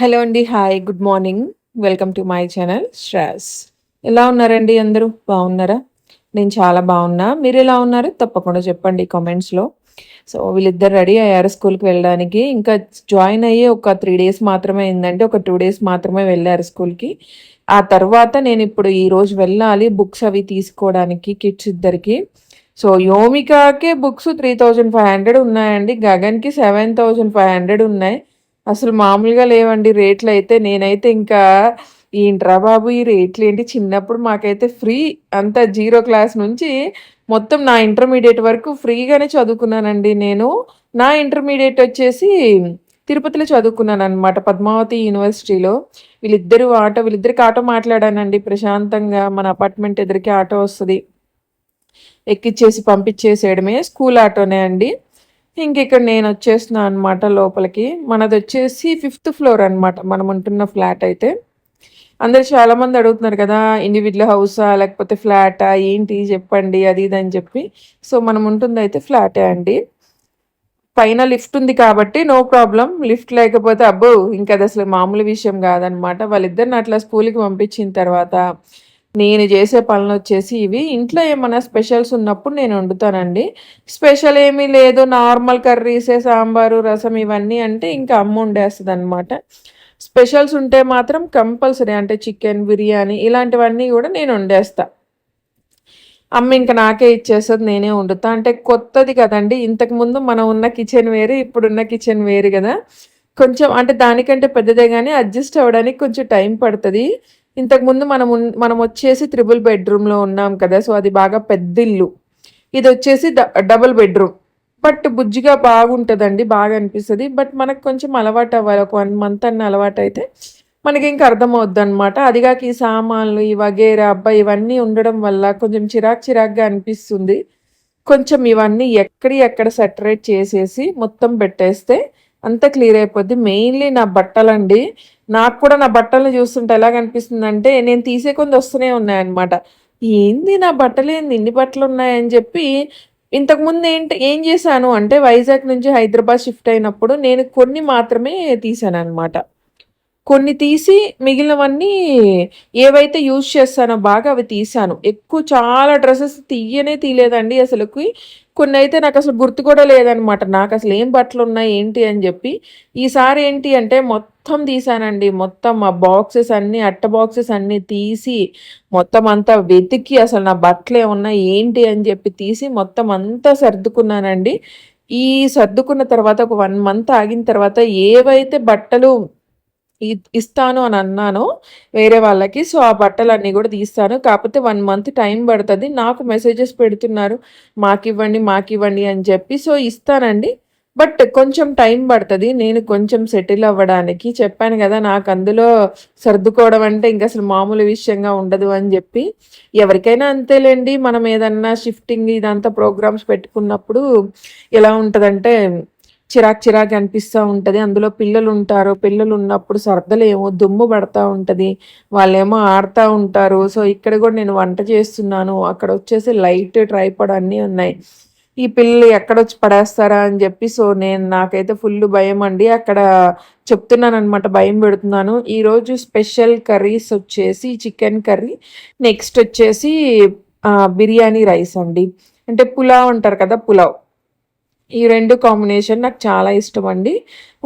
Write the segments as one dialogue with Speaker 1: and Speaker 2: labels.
Speaker 1: hello అండి hi good morning welcome to my channel Shreyas ఎలా ఉన్నారండి అందరూ బాగున్నారా నేను చాలా బాగున్నా మీరు ఎలా ఉన్నారు తప్పకుండా చెప్పండి కామెంట్స్లో సో వీళ్ళిద్దరు రెడీ అయ్యారు స్కూల్కి వెళ్ళడానికి ఇంకా జాయిన్ అయ్యి ఒక త్రీ డేస్ మాత్రమే అయిందంటే ఒక టూ డేస్ మాత్రమే వెళ్ళారు స్కూల్కి ఆ తర్వాత నేను ఇప్పుడు ఈరోజు వెళ్ళాలి బుక్స్ అవి తీసుకోవడానికి కిడ్స్ ఇద్దరికి సో యోమికాకే books three thousand five hundred ఉన్నాయండి గగన్కి సెవెన్ థౌజండ్ ఫైవ్ హండ్రెడ్ ఉన్నాయి అసలు మామూలుగా లేవండి రేట్లు అయితే నేనైతే ఇంకా ఏంట్రా బాబు ఈ రేట్లు ఏంటి చిన్నప్పుడు మాకైతే ఫ్రీ అంతా జీరో క్లాస్ నుంచి మొత్తం నా ఇంటర్మీడియట్ వరకు ఫ్రీగానే చదువుకున్నానండి నేను నా ఇంటర్మీడియట్ వచ్చేసి తిరుపతిలో చదువుకున్నాను అనమాట పద్మావతి యూనివర్సిటీలో వీళ్ళిద్దరూ ఆటో వీళ్ళిద్దరికి ఆటో మాట్లాడానండి ప్రశాంతంగా మన అపార్ట్మెంట్ ఎదురికి ఆటో వస్తుంది ఎక్కిచ్చేసి పంపించేసేయడమే స్కూల్ ఆటోనే అండి ఇంక ఇక్కడ నేను వచ్చేసిన అనమాట లోపలికి మనది వచ్చేసి ఫిఫ్త్ ఫ్లోర్ అనమాట మనం ఉంటున్న ఫ్లాట్ అయితే అందరు చాలామంది అడుగుతున్నారు కదా ఇండివిజువల్ హౌసా లేకపోతే ఫ్లాటా ఏంటి చెప్పండి అది ఇది అని చెప్పి సో మనం ఉంటుంది అయితే ఫ్లాటే అండి పైన లిఫ్ట్ ఉంది కాబట్టి నో ప్రాబ్లం లిఫ్ట్ లేకపోతే అబ్బో ఇంకా అది అసలు మామూలు విషయం కాదనమాట వాళ్ళిద్దరిని అట్లా స్కూల్కి పంపించిన తర్వాత నేను చేసే పనులు వచ్చేసి ఇవి ఇంట్లో ఏమైనా స్పెషల్స్ ఉన్నప్పుడు నేను వండుతానండి స్పెషల్ ఏమీ లేదు నార్మల్ కర్రీసే సాంబారు రసం ఇవన్నీ అంటే ఇంకా అమ్మ వండేస్తుంది అనమాట స్పెషల్స్ ఉంటే మాత్రం కంపల్సరీ అంటే చికెన్ బిర్యానీ ఇలాంటివన్నీ కూడా నేను వండేస్తా అమ్మ ఇంకా నాకే ఇచ్చేస్తుంది నేనే వండుతా అంటే కొత్తది కదండి ఇంతకుముందు మనం ఉన్న కిచెన్ వేరు ఇప్పుడున్న కిచెన్ వేరు కదా కొంచెం అంటే దానికంటే పెద్దదే కానీ అడ్జస్ట్ అవ్వడానికి కొంచెం టైం పడుతుంది ఇంతకుముందు మనం మనం వచ్చేసి త్రిబుల్ బెడ్రూమ్లో ఉన్నాం కదా సో అది బాగా పెద్ద ఇల్లు ఇది వచ్చేసి డబుల్ బెడ్రూమ్ బట్ బుజ్జిగా బాగుంటుందండి బాగా అనిపిస్తుంది బట్ మనకు కొంచెం అలవాటు అవ్వాలి ఒక వన్ మంత్ అన్న అలవాటు అయితే మనకి ఇంకా అర్థమవుద్ది అనమాట అదిగాక ఈ సామాన్లు ఈ వగేర అబ్బాయి ఇవన్నీ ఉండడం వల్ల కొంచెం చిరాక్ చిరాక్గా అనిపిస్తుంది కొంచెం ఇవన్నీ ఎక్కడి ఎక్కడ సెటరేట్ చేసేసి మొత్తం పెట్టేస్తే అంతా క్లియర్ అయిపోద్ది మెయిన్లీ నా బట్టలండి నాకు కూడా నా బట్టలను చూస్తుంటే ఎలా కనిపిస్తుంది అంటే నేను తీసే కొంత వస్తూనే ఉన్నాయన్నమాట ఏంది నా బట్టలు ఏంది ఇన్ని బట్టలు ఉన్నాయని చెప్పి ఇంతకుముందు ఏంటి ఏం చేశాను అంటే వైజాగ్ నుంచి హైదరాబాద్ షిఫ్ట్ అయినప్పుడు నేను కొన్ని మాత్రమే తీసాను అనమాట కొన్ని తీసి మిగిలినవన్నీ ఏవైతే యూజ్ చేస్తానో బాగా అవి తీసాను ఎక్కువ చాలా డ్రెస్సెస్ తీయనే తీయలేదండి అసలుకి కొన్ని అయితే నాకు అసలు గుర్తు కూడా లేదనమాట నాకు అసలు ఏం బట్టలు ఉన్నాయి ఏంటి అని చెప్పి ఈసారి ఏంటి అంటే మొత్తం తీసానండి మొత్తం ఆ బాక్సెస్ అన్నీ అట్ట బాక్సెస్ అన్నీ తీసి మొత్తం అంతా వెతికి అసలు నా బట్టలు ఏమున్నా ఏంటి అని చెప్పి తీసి మొత్తం అంతా సర్దుకున్నానండి ఈ సర్దుకున్న తర్వాత ఒక వన్ మంత్ ఆగిన తర్వాత ఏవైతే బట్టలు ఇస్తాను అని అన్నాను వేరే వాళ్ళకి సో ఆ బట్టలన్నీ కూడా తీస్తాను కాకపోతే వన్ మంత్ టైం పడుతుంది నాకు మెసేజెస్ పెడుతున్నారు మాకు ఇవ్వండి మాకు ఇవ్వండి అని చెప్పి సో ఇస్తానండి బట్ కొంచెం టైం పడుతుంది నేను కొంచెం సెటిల్ అవ్వడానికి చెప్పాను కదా నాకు అందులో సర్దుకోవడం అంటే ఇంకా అసలు మామూలు విషయంగా ఉండదు అని చెప్పి ఎవరికైనా అంతేలేండి మనం ఏదన్నా షిఫ్టింగ్ ఇదంతా ప్రోగ్రామ్స్ పెట్టుకున్నప్పుడు ఎలా ఉంటుందంటే చిరాక్ చిరాక్ అనిపిస్తూ ఉంటుంది అందులో పిల్లలు ఉంటారు పిల్లలు ఉన్నప్పుడు సర్దలేమో దుమ్ము పడతా ఉంటుంది వాళ్ళేమో ఆడుతూ ఉంటారు సో ఇక్కడ కూడా నేను వంట చేస్తున్నాను అక్కడ వచ్చేసి లైట్ ట్రైపాడ్ అన్నీ ఉన్నాయి ఈ పిల్లలు ఎక్కడొచ్చి పడేస్తారా అని చెప్పి సో నేను నాకైతే ఫుల్ భయం అండి అక్కడ చెప్తున్నాను అనమాట భయం పెడుతున్నాను ఈరోజు స్పెషల్ కర్రీస్ వచ్చేసి చికెన్ కర్రీ నెక్స్ట్ వచ్చేసి బిర్యానీ రైస్ అండి అంటే పులావ్ అంటారు కదా పులావ్ ఈ రెండు కాంబినేషన్ నాకు చాలా ఇష్టం అండి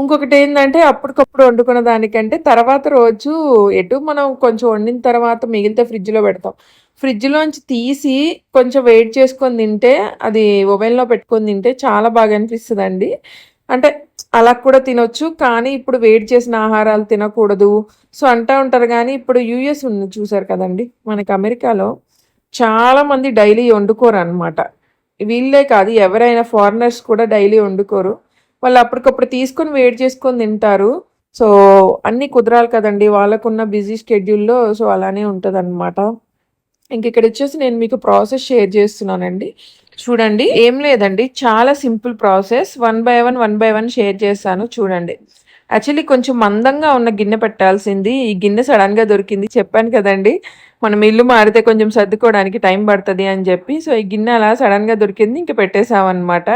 Speaker 1: ఇంకొకటి ఏంటంటే అప్పటికప్పుడు వండుకున్న దానికంటే తర్వాత రోజు ఎటు మనం కొంచెం వండిన తర్వాత మిగిలితే ఫ్రిడ్జ్లో పెడతాం ఫ్రిడ్జ్లోంచి తీసి కొంచెం వెయిట్ చేసుకొని తింటే అది ఓవెన్లో పెట్టుకొని తింటే చాలా బాగా అనిపిస్తుంది అండి అంటే అలా కూడా తినొచ్చు కానీ ఇప్పుడు వెయిట్ చేసిన ఆహారాలు తినకూడదు సో అంటూ ఉంటారు కానీ ఇప్పుడు యూఎస్ ఉంది చూసారు కదండి మనకి అమెరికాలో చాలామంది డైలీ వండుకోరు అనమాట వీళ్ళే కాదు ఎవరైనా ఫారినర్స్ కూడా డైలీ వండుకోరు వాళ్ళు అప్పటికప్పుడు తీసుకొని వెయిట్ చేసుకొని తింటారు సో అన్నీ కుదరాలి కదండి వాళ్ళకున్న బిజీ షెడ్యూల్లో సో అలానే ఉంటుంది అనమాట ఇంక ఇక్కడ వచ్చేసి నేను మీకు ప్రాసెస్ షేర్ చేస్తున్నానండి చూడండి ఏం లేదండి చాలా simple process one by one one by one share చేస్తాను చూడండి యాక్చువల్లీ కొంచెం మందంగా ఉన్న గిన్నె పెట్టాల్సింది ఈ గిన్నె సడన్గా దొరికింది చెప్పాను కదండి మనం ఇల్లు మారితే కొంచెం సర్దుకోవడానికి టైం పడుతుంది అని చెప్పి సో ఈ గిన్నె అలా సడన్గా దొరికింది ఇంక పెట్టేశామన్నమాట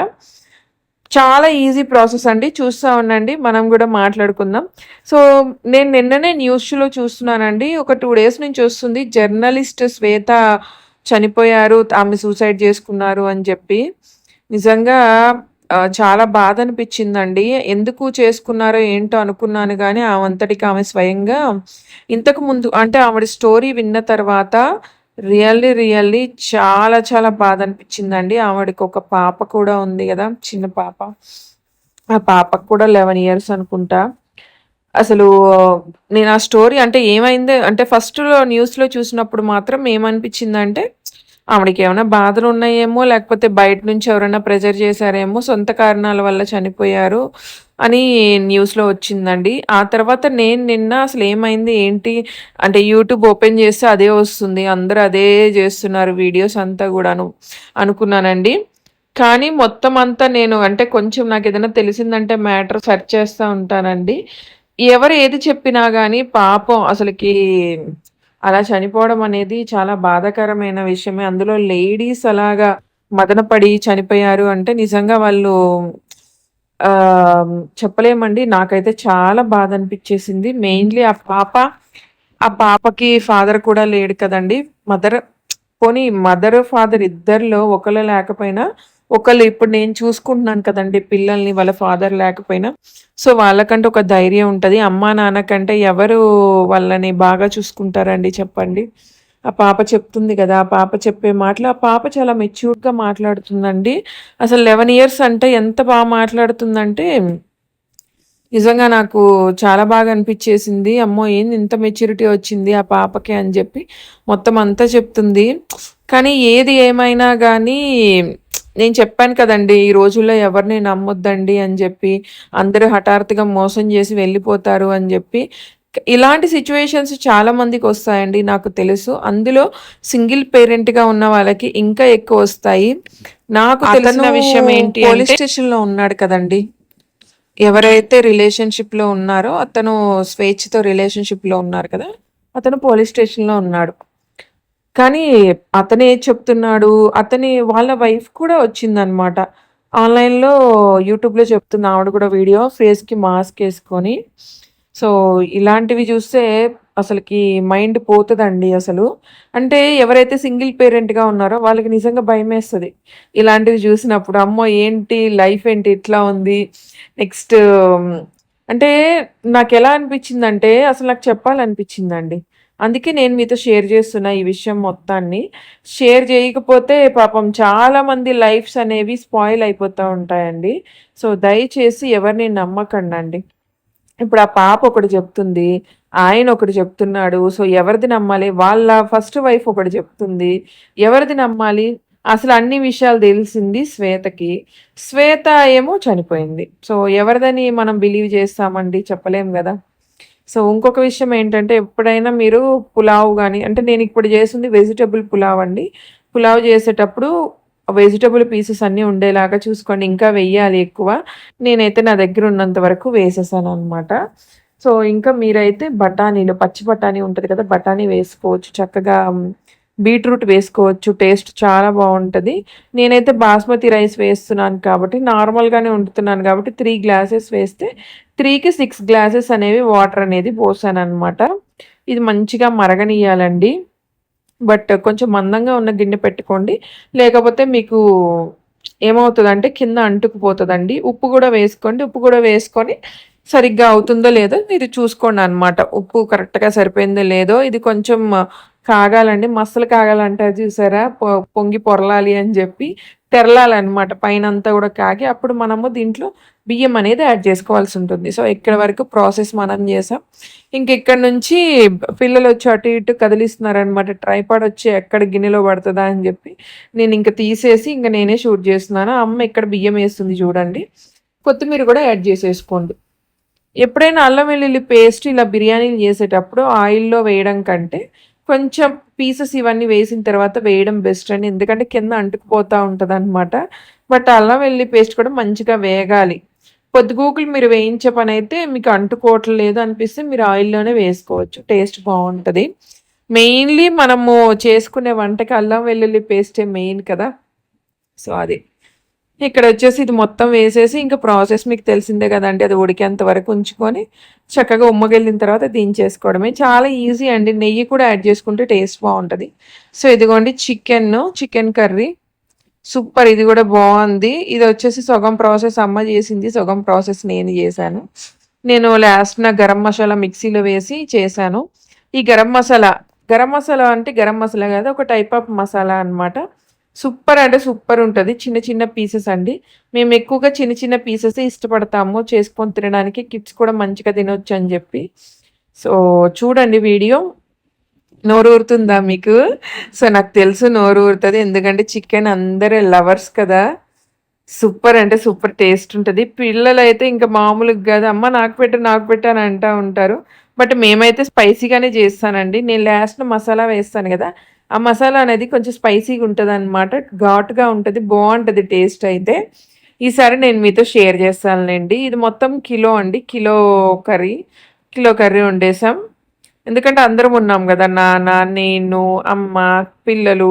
Speaker 1: చాలా ఈజీ ప్రాసెస్ అండి చూస్తూ ఉండండి మనం కూడా మాట్లాడుకుందాం సో నేను నిన్ననే న్యూస్లో చూస్తున్నానండి ఒక టూ డేస్ నుంచి వస్తుంది జర్నలిస్ట్ శ్వేత చనిపోయారు ఆమె సూసైడ్ చేసుకున్నారు అని చెప్పి నిజంగా చాలా బాధ అనిపించిందండి ఎందుకు చేసుకున్నారో ఏంటో అనుకున్నాను కానీ ఆమంతటికి ఆమె స్వయంగా ఇంతకు ముందు అంటే ఆవిడ స్టోరీ విన్న తర్వాత రియల్లీ రియల్లీ చాలా చాలా బాధ అనిపించిందండి ఆవిడకి ఒక పాప కూడా ఉంది కదా చిన్న పాప ఆ పాపకు కూడా లెవెన్ ఇయర్స్ అనుకుంటా అసలు నేను ఆ స్టోరీ అంటే ఏమైంది అంటే ఫస్ట్లో న్యూస్లో చూసినప్పుడు మాత్రం ఏమనిపించిందంటే ఆవిడకి ఏమైనా బాధలు ఉన్నాయేమో లేకపోతే బయట నుంచి ఎవరైనా ప్రెజర్ చేశారేమో సొంత కారణాల వల్ల చనిపోయారు అని న్యూస్లో వచ్చిందండి ఆ తర్వాత నేను నిన్న అసలు ఏమైంది ఏంటి అంటే యూట్యూబ్ ఓపెన్ చేస్తే అదే వస్తుంది అందరూ అదే చేస్తున్నారు వీడియోస్ అంతా కూడా అనుకున్నానండి కానీ మొత్తం అంతా నేను అంటే కొంచెం నాకు ఏదైనా తెలిసిందంటే మ్యాటర్ సెర్చ్ చేస్తూ ఉంటానండి ఎవరు ఏది చెప్పినా కానీ పాపం అసలుకి అలా చనిపోవడం అనేది చాలా బాధాకరమైన విషయమే అందులో లేడీస్ అలాగా మదనపడి చనిపోయారు అంటే నిజంగా వాళ్ళు చెప్పలేమండి నాకైతే చాలా బాధ అనిపించేసింది మెయిన్లీ ఆ పాప ఆ పాపకి ఫాదర్ కూడా లేడు కదండి మదర్ పోనీ మదర్ ఫాదర్ ఇద్దరిలో ఒకళ్ళు లేకపోయినా ఒకళ్ళు ఇప్పుడు నేను చూసుకుంటున్నాను కదండి పిల్లల్ని వాళ్ళ ఫాదర్ లేకపోయినా సో వాళ్ళకంటే ఒక ధైర్యం ఉంటుంది అమ్మా నాన్నకంటే ఎవరు వాళ్ళని బాగా చూసుకుంటారండి చెప్పండి ఆ పాప చెప్తుంది కదా ఆ పాప చెప్పే మాటలు ఆ పాప చాలా మెచ్యూర్డ్గా మాట్లాడుతుందండి అసలు లెవెన్ ఇయర్స్ అంటే ఎంత బాగా మాట్లాడుతుందంటే నిజంగా నాకు చాలా బాగా అనిపించేసింది అమ్మో ఏంది ఇంత మెచ్యూరిటీ వచ్చింది ఆ పాపకి అని చెప్పి మొత్తం అంతా చెప్తుంది కానీ ఏది ఏమైనా కానీ నేను చెప్పాను కదండి ఈ రోజుల్లో ఎవరిని నమ్మొద్దండి అని చెప్పి అందరూ హఠాత్తుగా మోసం చేసి వెళ్ళిపోతారు అని చెప్పి ఇలాంటి సిచ్యువేషన్స్ చాలా మందికి వస్తాయండి నాకు తెలుసు అందులో సింగిల్ పేరెంట్గా ఉన్న వాళ్ళకి ఇంకా ఎక్కువ వస్తాయి నాకు తెలిసిన విషయం ఏంటి పోలీస్ స్టేషన్లో ఉన్నాడు కదండి ఎవరైతే రిలేషన్షిప్లో ఉన్నారో అతను స్వేచ్ఛతో రిలేషన్షిప్లో ఉన్నారు కదా అతను పోలీస్ స్టేషన్లో ఉన్నాడు కానీ అతనే చెప్తున్నాడు అతని వాళ్ళ వైఫ్ కూడా వచ్చిందనమాట ఆన్లైన్లో యూట్యూబ్లో చెప్తున్నా ఆవిడ కూడా వీడియో ఫేస్కి మాస్క్ వేసుకొని సో ఇలాంటివి చూస్తే అసలుకి మైండ్ పోతుందండి అసలు అంటే ఎవరైతే సింగిల్ పేరెంట్గా ఉన్నారో వాళ్ళకి నిజంగా భయం వేస్తుంది ఇలాంటివి చూసినప్పుడు అమ్మో ఏంటి లైఫ్ ఏంటి ఇట్లా ఉంది నెక్స్ట్ అంటే నాకు ఎలా అనిపించిందంటే అసలు నాకు చెప్పాలనిపించిందండి అందుకే నేను మీతో షేర్ చేస్తున్నా ఈ విషయం మొత్తాన్ని షేర్ చేయకపోతే పాపం చాలామంది లైఫ్స్ అనేవి స్పాయిల్ అయిపోతూ ఉంటాయండి సో దయచేసి ఎవరిని నమ్మకండి ఇప్పుడు ఆ పాప ఒకటి చెప్తుంది ఆయన ఒకటి చెప్తున్నాడు సో ఎవరిది నమ్మాలి వాళ్ళ ఫస్ట్ వైఫ్ ఒకటి చెప్తుంది ఎవరిది నమ్మాలి అసలు అన్ని విషయాలు తెలిసింది శ్వేతకి శ్వేత ఏమో చనిపోయింది సో ఎవరిదని మనం బిలీవ్ చేస్తామండి చెప్పలేము కదా సో ఇంకొక విషయం ఏంటంటే ఎప్పుడైనా మీరు పులావు కానీ అంటే నేను ఇప్పుడు చేసింది వెజిటబుల్ పులావ్ అండి పులావ్ చేసేటప్పుడు వెజిటబుల్ పీసెస్ అన్నీ ఉండేలాగా చూసుకోండి ఇంకా వెయ్యాలి ఎక్కువ నేనైతే నా దగ్గర ఉన్నంత వరకు వేసేసాను అనమాట సో ఇంకా మీరైతే బఠానీలు పచ్చి బఠానీ ఉంటుంది కదా బఠానీ వేసుకోవచ్చు చక్కగా బీట్రూట్ వేసుకోవచ్చు టేస్ట్ చాలా బాగుంటుంది నేనైతే బాస్మతి రైస్ వేస్తున్నాను కాబట్టి నార్మల్గానే వండుతున్నాను కాబట్టి త్రీ గ్లాసెస్ వేస్తే త్రీకి సిక్స్ గ్లాసెస్ అనేవి వాటర్ అనేది పోసాను అనమాట ఇది మంచిగా మరగనియాలండి బట్ కొంచెం మందంగా ఉన్న గిన్నె పెట్టుకోండి లేకపోతే మీకు ఏమవుతుందంటే కింద అంటుకుపోతుందండి ఉప్పు కూడా వేసుకోండి ఉప్పు కూడా వేసుకొని సరిగ్గా అవుతుందో లేదో మీరు చూసుకోండి అనమాట ఉప్పు కరెక్ట్గా సరిపోయిందో లేదో ఇది కొంచెం కాగాలండి మసలు కాగాలంటారు చూసారా పొంగి పొరలాలి అని చెప్పి తెరలాలన్నమాట పైన అంతా కూడా కాగి అప్పుడు మనము దీంట్లో బియ్యం అనేది యాడ్ చేసుకోవాల్సి ఉంటుంది సో ఇక్కడ వరకు ప్రాసెస్ మనం చేసాం ఇంక ఇక్కడ నుంచి పిల్లలు వచ్చి అటు ఇటు కదిలిస్తున్నారనమాట ట్రైపాడ్ వచ్చి ఎక్కడ గిన్నెలో పడుతుందా అని చెప్పి నేను ఇంక తీసేసి ఇంక నేనే షూట్ చేస్తున్నాను అమ్మ ఇక్కడ బియ్యం వేస్తుంది చూడండి కొత్తిమీర కూడా యాడ్ చేసేసుకోండి ఎప్పుడైనా అల్లం వెల్లుల్లి పేస్ట్ ఇలా బిర్యానీలు చేసేటప్పుడు ఆయిల్లో వేయడం కంటే కొంచెం పీసెస్ ఇవన్నీ వేసిన తర్వాత వేయడం బెస్ట్ అండి ఎందుకంటే కింద అంటుకుపోతూ ఉంటుంది అనమాట బట్ అల్లం వెల్లుల్లి పేస్ట్ కూడా మంచిగా వేగాలి పొద్దుగూకులు మీరు వేయించే పని అయితే మీకు అంటుకోవట్లేదు అనిపిస్తే మీరు ఆయిల్లోనే వేసుకోవచ్చు టేస్ట్ బాగుంటుంది మెయిన్లీ మనము చేసుకునే వంటకి అల్లం వెల్లుల్లి పేస్టే మెయిన్ కదా సో అది ఇక్కడ వచ్చేసి ఇది మొత్తం వేసేసి ఇంకా ప్రాసెస్ మీకు తెలిసిందే కదండి అది ఉడికేంత వరకు ఉంచుకొని చక్కగా ఉమ్మగెళ్ళిన తర్వాత దించేసుకోవడమే చాలా ఈజీ అండి నెయ్యి కూడా యాడ్ చేసుకుంటే టేస్ట్ బాగుంటుంది సో ఇదిగోండి చికెన్ చికెన్ కర్రీ సూపర్ ఇది కూడా బాగుంది ఇది వచ్చేసి సగం ప్రాసెస్ అమ్మ చేసింది సగం ప్రాసెస్ నేను చేశాను నేను లాస్ట్ నా గరం మసాలా మిక్సీలో వేసి చేశాను ఈ గరం మసాలా గరం మసాలా అంటే గరం మసాలా కాదు ఒక టైప్ ఆఫ్ మసాలా అనమాట సూపర్ అంటే సూపర్ ఉంటుంది చిన్న చిన్న పీసెస్ అండి మేము ఎక్కువగా చిన్న చిన్న పీసెస్ ఇష్టపడతాము చేసుకొని తినడానికి కిడ్స్ కూడా మంచిగా తినొచ్చు అని చెప్పి సో చూడండి వీడియో నోరు ఊరుతుందా మీకు సో నాకు తెలుసు నోరు ఊరుతుంది ఎందుకంటే చికెన్ అందరు లవర్స్ కదా సూపర్ అంటే సూపర్ టేస్ట్ ఉంటుంది పిల్లలు అయితే ఇంకా మామూలుగా కాదు అమ్మ నాకు పెట్టా నాకు పెట్టా అని అంటూ ఉంటారు బట్ మేమైతే స్పైసీగానే చేస్తానండి నేను లాస్ట్ మసాలా వేస్తాను కదా ఆ మసాలా అనేది కొంచెం స్పైసీగా ఉంటుంది అనమాట ఘాటుగా ఉంటుంది బాగుంటుంది టేస్ట్ అయితే ఈసారి నేను మీతో షేర్ చేస్తానులేండి ఇది మొత్తం కిలో అండి కిలో కర్రీ కిలో కర్రీ వండేసాం ఎందుకంటే అందరం ఉన్నాం కదా నాన్న నేను అమ్మ పిల్లలు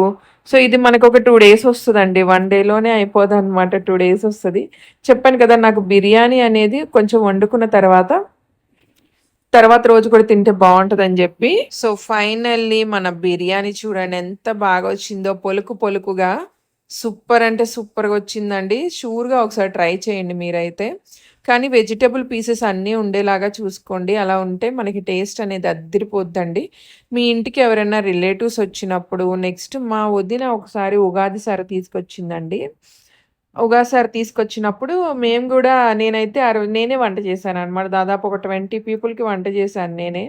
Speaker 1: సో ఇది మనకు ఒక టూ డేస్ వస్తుందండి వన్ డేలోనే అయిపోదు అనమాట టూ డేస్ వస్తుంది చెప్పాను కదా నాకు బిర్యానీ అనేది కొంచెం వండుకున్న తర్వాత తర్వాత రోజు కూడా తింటే బాగుంటది అని చెప్పి సో ఫైనల్లీ మన బిర్యానీ చూడండి ఎంత బాగా వచ్చిందో పొలుకు పొలుకుగా సూపర్ అంటే సూపర్గా వచ్చిందండి షూర్గా ఒకసారి ట్రై చేయండి మీరైతే కానీ వెజిటబుల్ పీసెస్ అన్నీ ఉండేలాగా చూసుకోండి అలా ఉంటే మనకి టేస్ట్ అనేది అద్దరిపోద్దండి మీ ఇంటికి ఎవరైనా రిలేటివ్స్ వచ్చినప్పుడు నెక్స్ట్ మా వదిన ఒకసారి ఉగాది సారి తీసుకొచ్చిందండి ఒకసారి తీసుకొచ్చినప్పుడు మేము కూడా నేనైతే ఆ రోజు నేనే వంట చేశాను అనమాట దాదాపు ఒక ట్వంటీ పీపుల్కి వంట చేశాను నేనే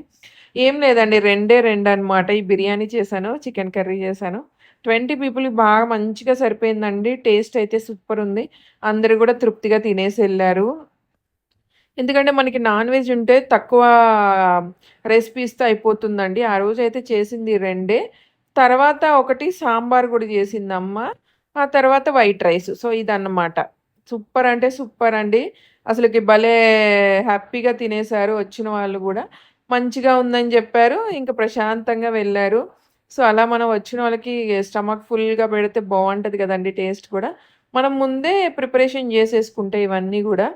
Speaker 1: ఏం లేదండి రెండే రెండు అనమాట ఈ బిర్యానీ చేశాను చికెన్ కర్రీ చేశాను ట్వంటీ పీపుల్కి బాగా మంచిగా సరిపోయిందండి టేస్ట్ అయితే సూపర్ ఉంది అందరు కూడా తృప్తిగా తినేసి వెళ్ళారు ఎందుకంటే మనకి నాన్ వెజ్ ఉంటే తక్కువ రెసిపీస్తో అయిపోతుందండి ఆ రోజు అయితే చేసింది రెండే తర్వాత ఒకటి సాంబార్ కూడా చేసిందమ్మ ఆ తర్వాత వైట్ రైస్ సో ఇది అన్నమాట సూపర్ అంటే సూపర్ అండి అసలుకి భలే హ్యాపీగా తినేశారు వచ్చిన వాళ్ళు కూడా మంచిగా ఉందని చెప్పారు ఇంకా ప్రశాంతంగా వెళ్ళారు సో అలా మనం వచ్చిన వాళ్ళకి స్టమక్ ఫుల్గా పెడితే బాగుంటుంది కదండి టేస్ట్ కూడా మనం ముందే ప్రిపరేషన్ చేసేసుకుంటే ఇవన్నీ కూడా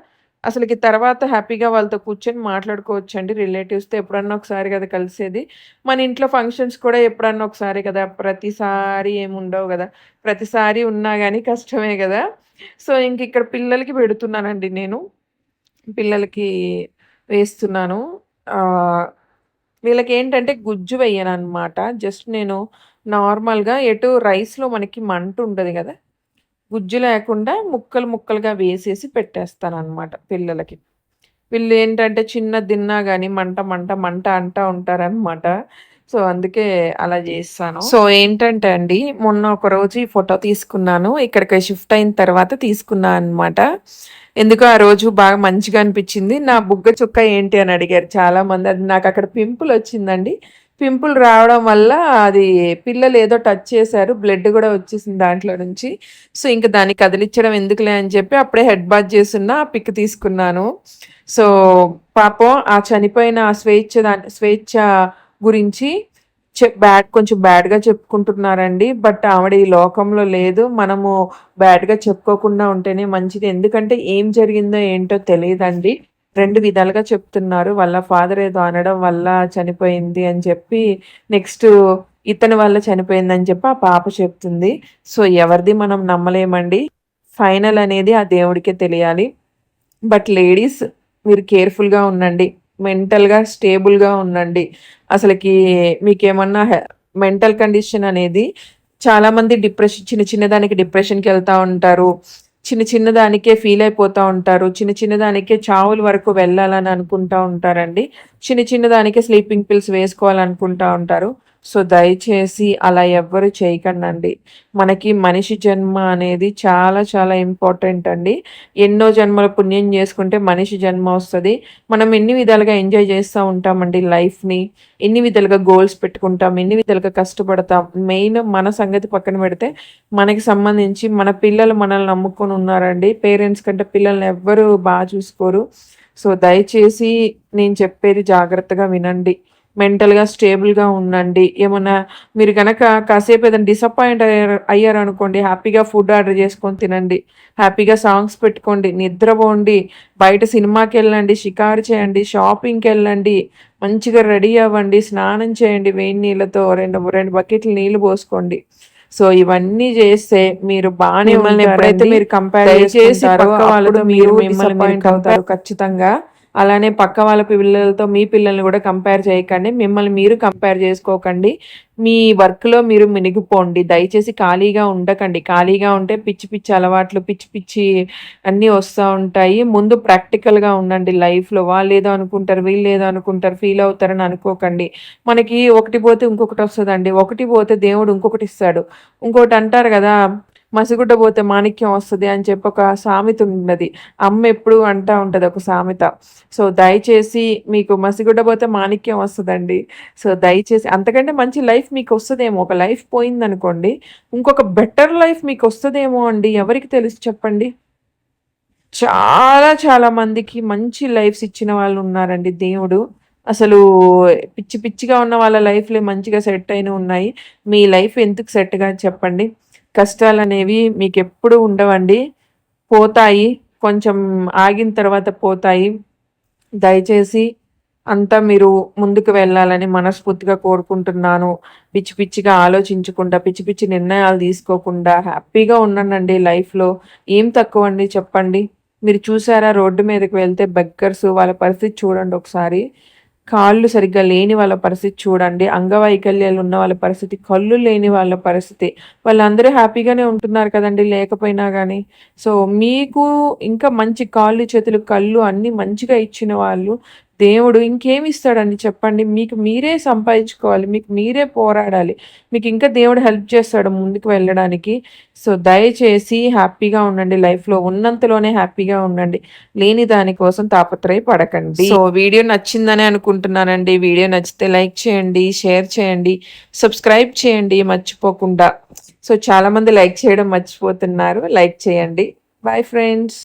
Speaker 1: అసలుకి తర్వాత హ్యాపీగా వాళ్ళతో కూర్చొని మాట్లాడుకోవచ్చు అండి రిలేటివ్స్తో ఎప్పుడన్నా ఒకసారి కదా కలిసేది మన ఇంట్లో ఫంక్షన్స్ కూడా ఎప్పుడన్నా ఒకసారి కదా ప్రతిసారి ఏమి ఉండవు కదా ప్రతిసారి ఉన్నా కానీ కష్టమే కదా సో ఇంక ఇక్కడ పిల్లలకి పెడుతున్నానండి నేను పిల్లలకి వేస్తున్నాను వీళ్ళకి ఏంటంటే గుజ్జు వేయను అనమాట జస్ట్ నేను నార్మల్గా ఎటు రైస్లో మనకి మంట ఉంటుంది కదా గుజ్జు లేకుండా ముక్కలు ముక్కలుగా వేసేసి పెట్టేస్తాను అనమాట పిల్లలకి వీళ్ళు ఏంటంటే చిన్న తిన్నా కానీ మంట మంట మంట అంటా ఉంటారనమాట సో అందుకే అలా చేస్తాను సో ఏంటంటే అండి మొన్న ఒక రోజు ఈ ఫోటో తీసుకున్నాను ఇక్కడికి షిఫ్ట్ అయిన తర్వాత తీసుకున్నాను అనమాట ఎందుకో ఆ రోజు బాగా మంచిగా అనిపించింది నా బుగ్గ చుక్క ఏంటి అని అడిగారు చాలా మంది అది నాకు అక్కడ పింపుల్ వచ్చిందండి పింపుల్ రావడం వల్ల అది పిల్లలు ఏదో టచ్ చేశారు బ్లడ్ కూడా వచ్చేసింది దాంట్లో నుంచి సో ఇంకా దాన్ని కదిలించడం ఎందుకులే అని చెప్పి అప్పుడే హెడ్ బాత్ చేస్తున్న పిక్ తీసుకున్నాను సో పాపం ఆ చనిపోయిన స్వేచ్ఛ దాని స్వేచ్ఛ గురించి బ్యాడ్ కొంచెం బ్యాడ్గా చెప్పుకుంటున్నారండి బట్ ఆవిడ ఈ లోకంలో లేదు మనము బ్యాడ్గా చెప్పుకోకుండా ఉంటేనే మంచిది ఎందుకంటే ఏం జరిగిందో ఏంటో తెలియదండి రెండు విధాలుగా చెప్తున్నారు వాళ్ళ ఫాదర్ ఏదో అనడం వల్ల చనిపోయింది అని చెప్పి నెక్స్ట్ ఇతని వల్ల చనిపోయిందని చెప్పి ఆ పాప చెప్తుంది సో ఎవరిది మనం నమ్మలేమండి ఫైనల్ అనేది ఆ దేవుడికే తెలియాలి బట్ లేడీస్ మీరు కేర్ఫుల్గా ఉండండి మెంటల్గా స్టేబుల్గా ఉండండి అసలుకి మీకేమన్నా మెంటల్ కండిషన్ అనేది చాలామంది డిప్రెషన్ చిన్న చిన్న దానికి డిప్రెషన్కి వెళ్తూ ఉంటారు చిన్న చిన్నదానికే ఫీల్ అయిపోతూ ఉంటారు చిన్న చిన్నదానికే చావుల వరకు వెళ్ళాలని అనుకుంటూ ఉంటారండి చిన్న చిన్నదానికే స్లీపింగ్ పిల్స్ వేసుకోవాలనుకుంటూ ఉంటారు సో దయచేసి అలా ఎవ్వరు చేయకండి మనకి మనిషి జన్మ అనేది చాలా చాలా ఇంపార్టెంట్ అండి ఎన్నో జన్మల పుణ్యం చేసుకుంటే మనిషి జన్మ వస్తుంది మనం ఎన్ని విధాలుగా ఎంజాయ్ చేస్తూ ఉంటామండి లైఫ్ని ఎన్ని విధాలుగా గోల్స్ పెట్టుకుంటాం ఎన్ని విధాలుగా కష్టపడతాం మెయిన్ మన సంగతి పక్కన పెడితే మనకి సంబంధించి మన పిల్లలు మనల్ని నమ్ముకొని ఉన్నారండి పేరెంట్స్ కంటే పిల్లల్ని ఎవ్వరు బాగా చూసుకోరు సో దయచేసి నేను చెప్పేది జాగ్రత్తగా వినండి మెంటల్గా స్టేబుల్గా ఉండండి ఏమన్నా మీరు కనుక కాసేపు ఏదైనా డిసప్పాయింట్ అయ్యారు అయ్యారనుకోండి హ్యాపీగా ఫుడ్ ఆర్డర్ చేసుకొని తినండి హ్యాపీగా సాంగ్స్ పెట్టుకోండి నిద్రపోండి బయట సినిమాకి వెళ్ళండి షికారు చేయండి షాపింగ్కి వెళ్ళండి మంచిగా రెడీ అవ్వండి స్నానం చేయండి వేడి నీళ్ళతో రెండు రెండు బకెట్లు నీళ్ళు పోసుకోండి సో ఇవన్నీ చేస్తే మీరు బాగానే ఎప్పుడైతే మీరు కంపేర్ చేసి వాళ్ళతో మీరు మిమ్మల్ని ఖచ్చితంగా అలానే పక్క వాళ్ళ పిల్లలతో మీ పిల్లల్ని కూడా కంపేర్ చేయకండి మిమ్మల్ని మీరు కంపేర్ చేసుకోకండి మీ వర్క్లో మీరు మినిగిపోండి దయచేసి ఖాళీగా ఉండకండి ఖాళీగా ఉంటే పిచ్చి పిచ్చి అలవాట్లు పిచ్చి పిచ్చి అన్నీ వస్తూ ఉంటాయి ముందు ప్రాక్టికల్గా ఉండండి లైఫ్లో వాళ్ళు ఏదో అనుకుంటారు వీళ్ళు ఏదో అనుకుంటారు ఫీల్ అవుతారని అనుకోకండి మనకి ఒకటి పోతే ఇంకొకటి వస్తుందండి ఒకటి పోతే దేవుడు ఇంకొకటి ఇస్తాడు ఇంకోటి అంటారు కదా మసిగుడ్డ పోతే మాణిక్యం వస్తుంది అని చెప్పి ఒక సామెత ఉన్నది అమ్మ ఎప్పుడు అంటా ఉంటుంది ఒక సామెత సో దయచేసి మీకు మసిగుడ్డ పోతే మాణిక్యం వస్తుందండి సో దయచేసి అంతకంటే మంచి లైఫ్ మీకు వస్తుందేమో ఒక లైఫ్ పోయిందనుకోండి ఇంకొక బెటర్ లైఫ్ మీకు వస్తుందేమో అండి ఎవరికి తెలుసు చెప్పండి చాలా చాలా మందికి మంచి లైఫ్స్ ఇచ్చిన వాళ్ళు ఉన్నారండి దేవుడు అసలు పిచ్చి పిచ్చిగా ఉన్న వాళ్ళ లైఫ్లే మంచిగా సెట్ అయిన ఉన్నాయి మీ లైఫ్ ఎందుకు సెట్గా చెప్పండి కష్టాలు అనేవి మీకు ఎప్పుడు ఉండవండి పోతాయి కొంచెం ఆగిన తర్వాత పోతాయి దయచేసి అంతా మీరు ముందుకు వెళ్ళాలని మనస్ఫూర్తిగా కోరుకుంటున్నాను పిచ్చి పిచ్చిగా ఆలోచించకుండా పిచ్చి పిచ్చి నిర్ణయాలు తీసుకోకుండా హ్యాపీగా ఉన్నానండి లైఫ్లో ఏం తక్కువ అండి చెప్పండి మీరు చూసారా రోడ్డు మీదకి వెళ్తే బెగ్గర్స్ వాళ్ళ పరిస్థితి చూడండి ఒకసారి కాళ్ళు సరిగ్గా లేని వాళ్ళ పరిస్థితి చూడండి అంగవైకల్యాలు ఉన్న వాళ్ళ పరిస్థితి కళ్ళు లేని వాళ్ళ పరిస్థితి వాళ్ళందరూ హ్యాపీగానే ఉంటున్నారు కదండి లేకపోయినా కానీ సో మీకు ఇంకా మంచి కాళ్ళు చేతులు కళ్ళు అన్నీ మంచిగా ఇచ్చిన వాళ్ళు దేవుడు ఇంకేమి ఇస్తాడని చెప్పండి మీకు మీరే సంపాదించుకోవాలి మీకు మీరే పోరాడాలి మీకు ఇంకా దేవుడు హెల్ప్ చేస్తాడు ముందుకు వెళ్ళడానికి సో దయచేసి హ్యాపీగా ఉండండి లైఫ్లో ఉన్నంతలోనే హ్యాపీగా ఉండండి లేని దానికోసం తాపత్రయ పడకండి సో వీడియో నచ్చిందని అనుకుంటున్నానండి వీడియో నచ్చితే లైక్ చేయండి షేర్ చేయండి సబ్స్క్రైబ్ చేయండి మర్చిపోకుండా సో చాలామంది లైక్ చేయడం మర్చిపోతున్నారు లైక్ చేయండి బాయ్ ఫ్రెండ్స్